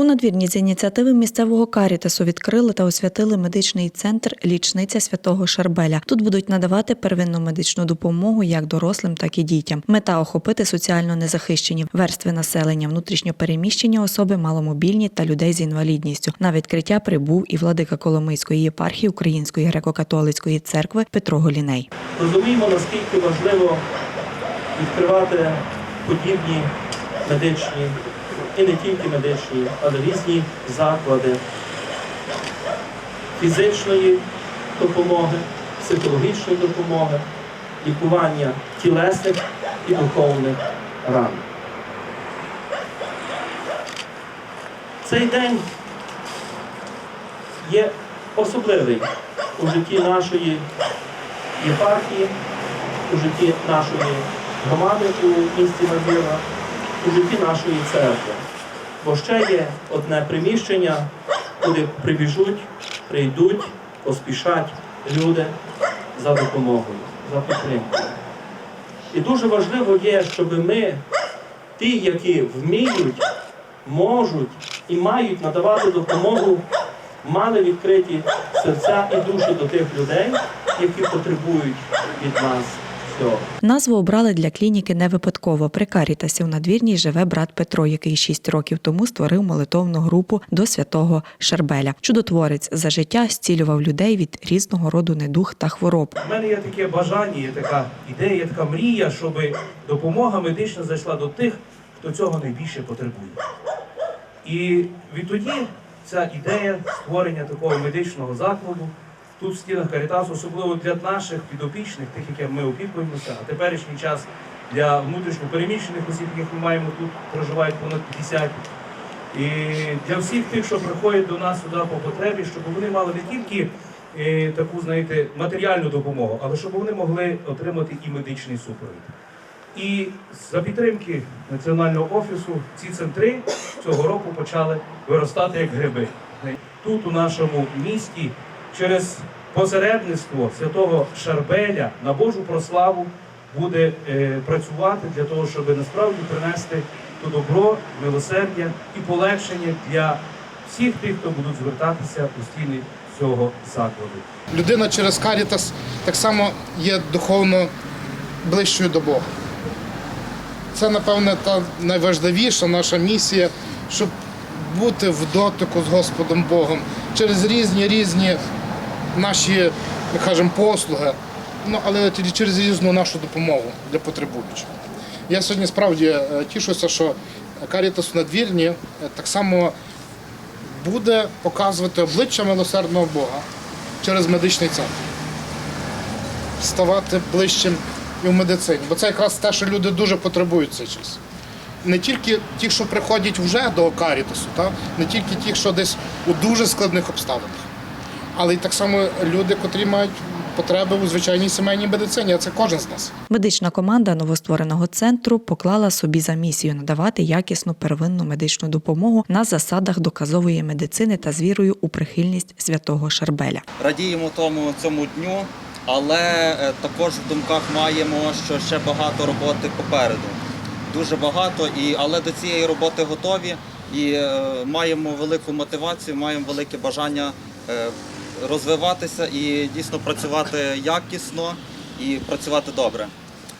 У надвірні з ініціативи місцевого карітасу відкрили та освятили медичний центр Лічниця святого Шарбеля. Тут будуть надавати первинну медичну допомогу як дорослим, так і дітям. Мета охопити соціально незахищені верстви населення, внутрішньопереміщені особи, маломобільні та людей з інвалідністю. На відкриття прибув і владика Коломийської єпархії Української греко-католицької церкви Петро Голіней. Розуміємо, наскільки важливо відкривати подібні медичні і не тільки медичні, але різні заклади фізичної допомоги, психологічної допомоги, лікування тілесних і духовних ран. Цей день є особливий у житті нашої єпархії, у житті нашої громади у місті Надвірна, у житті нашої церкви. Бо ще є одне приміщення, куди прибіжуть, прийдуть, поспішать люди за допомогою, за підтримкою. І дуже важливо є, щоб ми, ті, які вміють, можуть і мають надавати допомогу, мали відкриті серця і душі до тих людей, які потребують від нас. Назву обрали для клініки не випадково. При Карітасі у надвірній живе брат Петро, який шість років тому створив молитовну групу до святого Шарбеля. Чудотворець за життя зцілював людей від різного роду недуг та хвороб. У мене є таке бажання, є така ідея, є така мрія, щоб допомога медична зайшла до тих, хто цього найбільше потребує. І відтоді ця ідея створення такого медичного закладу тут в стінах Карітасу, особливо для наших підопічних, тих, яким ми опікуємося, а теперішній час для внутрішньопереміщених осіб, яких ми маємо тут, проживають понад 50. І для всіх тих, що приходять до нас сюди по потребі, щоб вони мали не тільки е, таку, знаєте, матеріальну допомогу, але щоб вони могли отримати і медичний супровід. І за підтримки Національного офісу ці центри цього року почали виростати як гриби. Тут, у нашому місті, через посередництво святого Шарбеля на Божу прославу буде е, працювати для того, щоб насправді принести то добро, милосердя і полегшення для всіх тих, хто будуть звертатися у стіни цього закладу. Людина через Карітас так само є духовно ближчою до Бога. Це, напевне, та найважливіша наша місія, щоб бути в дотику з Господом Богом через різні різні наші, кажемо, послуги, ну, але через різну нашу допомогу для потребуючих. Я сьогодні справді е, тішуся, що Карітас надвірні е, так само буде показувати обличчя милосердного Бога через медичний центр. Ставати ближчим і в медицині. Бо це якраз те, що люди дуже потребують цей час. Не тільки ті, що приходять вже до Карітасу, та? не тільки ті, що десь у дуже складних обставинах, але й так само люди, котрі мають потреби у звичайній сімейній медицині, а це кожен з нас. Медична команда новоствореного центру поклала собі за місію надавати якісну первинну медичну допомогу на засадах доказової медицини та з вірою у прихильність святого Шарбеля. радіємо тому цьому дню, але е, також в думках маємо, що ще багато роботи попереду. Дуже багато, і, але до цієї роботи готові і е, маємо велику мотивацію, маємо велике бажання е, розвиватися і дійсно працювати якісно і працювати добре.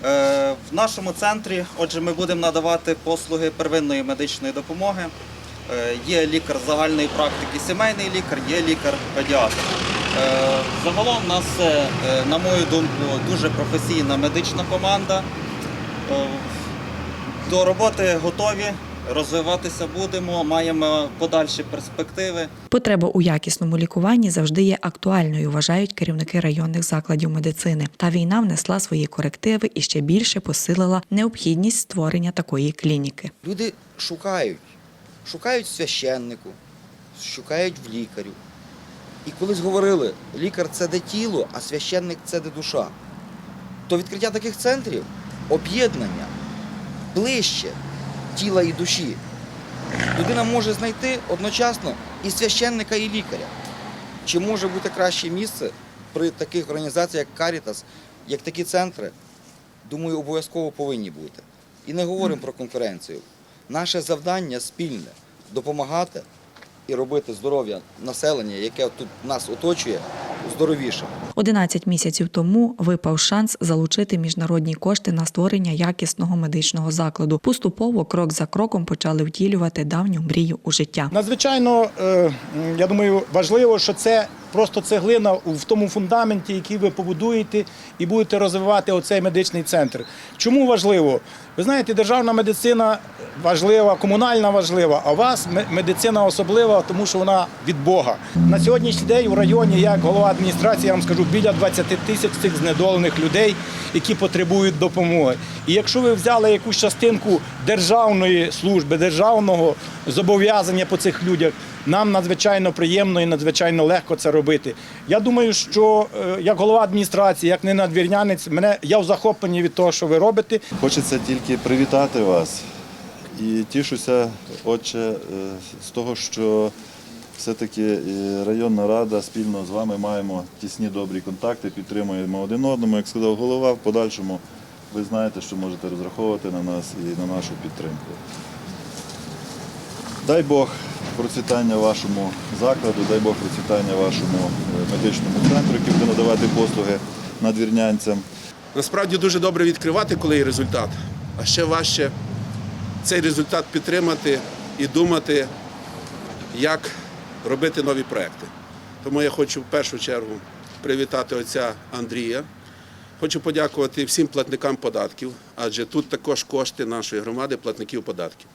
Е, в нашому центрі, отже, ми будемо надавати послуги первинної медичної допомоги. Е, Є лікар загальної практики, сімейний лікар, є лікар-педіатр. Е, Загалом у нас, на мою думку, дуже професійна медична команда. До роботи готові, розвиватися будемо, маємо подальші перспективи. Потреба у якісному лікуванні завжди є актуальною, вважають керівники районних закладів медицини. Та війна внесла свої корективи і ще більше посилила необхідність створення такої клініки. Люди шукають, шукають священнику, шукають в лікарю. І колись говорили, лікар це де тіло, а священник це де душа. То відкриття таких центрів об'єднання ближче тіла і душі. Людина може знайти одночасно і священника, і лікаря. Чи може бути краще місце при таких організаціях, як Карітас, як такі центри? Думаю, обов'язково повинні бути. І не говоримо про конкуренцію. Наше завдання спільне допомагати і робити здоров'я населення, яке тут нас оточує, здоровішим. 11 місяців тому випав шанс залучити міжнародні кошти на створення якісного медичного закладу. Поступово, крок за кроком, почали втілювати давню мрію у життя. Надзвичайно, е, я думаю, важливо, що це просто цеглина в тому фундаменті, який ви побудуєте і будете розвивати оцей медичний центр. Чому важливо? Ви знаєте, державна медицина важлива, комунальна важлива, а у вас медицина особлива, тому що вона від Бога. На сьогоднішній день у районі, як голова адміністрації, я вам скажу, біля 20 тисяч цих знедолених людей, які потребують допомоги. І якщо ви взяли якусь частинку державної служби, державного зобов'язання по цих людях, нам надзвичайно приємно і надзвичайно легко це робити. Я думаю, що е, як голова адміністрації, як не надвірнянець, мене я в захопленні від того, що ви робите. Хочеться тільки привітати вас і тішуся, отче, е, з того, що все-таки е, районна рада спільно з вами маємо тісні добрі контакти, підтримуємо один одному. Як сказав голова, в подальшому ви знаєте, що можете розраховувати на нас і на нашу підтримку. Дай Бог процвітання вашому закладу, дай Бог процвітання вашому е, медичному центру, який буде надавати послуги надвірнянцям. Насправді дуже добре відкривати, коли є результат, а ще важче цей результат підтримати і думати, як робити нові проекти. Тому я хочу в першу чергу привітати отця Андрія. Хочу подякувати всім платникам податків, адже тут також кошти нашої громади, платників податків.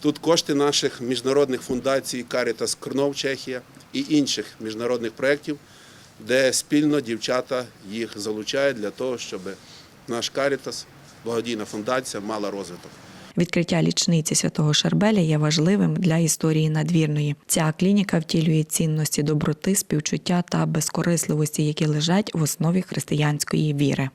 Тут кошти наших міжнародних фундацій Caritas Крнов, Чехія і інших міжнародних проєктів, де спільно дівчата їх залучають для того, щоб наш Caritas, благодійна фундація, мала розвиток. Відкриття лічниці святого Шарбеля є важливим для історії надвірної. Ця клініка втілює цінності доброти, співчуття та безкорисливості, які лежать в основі християнської віри.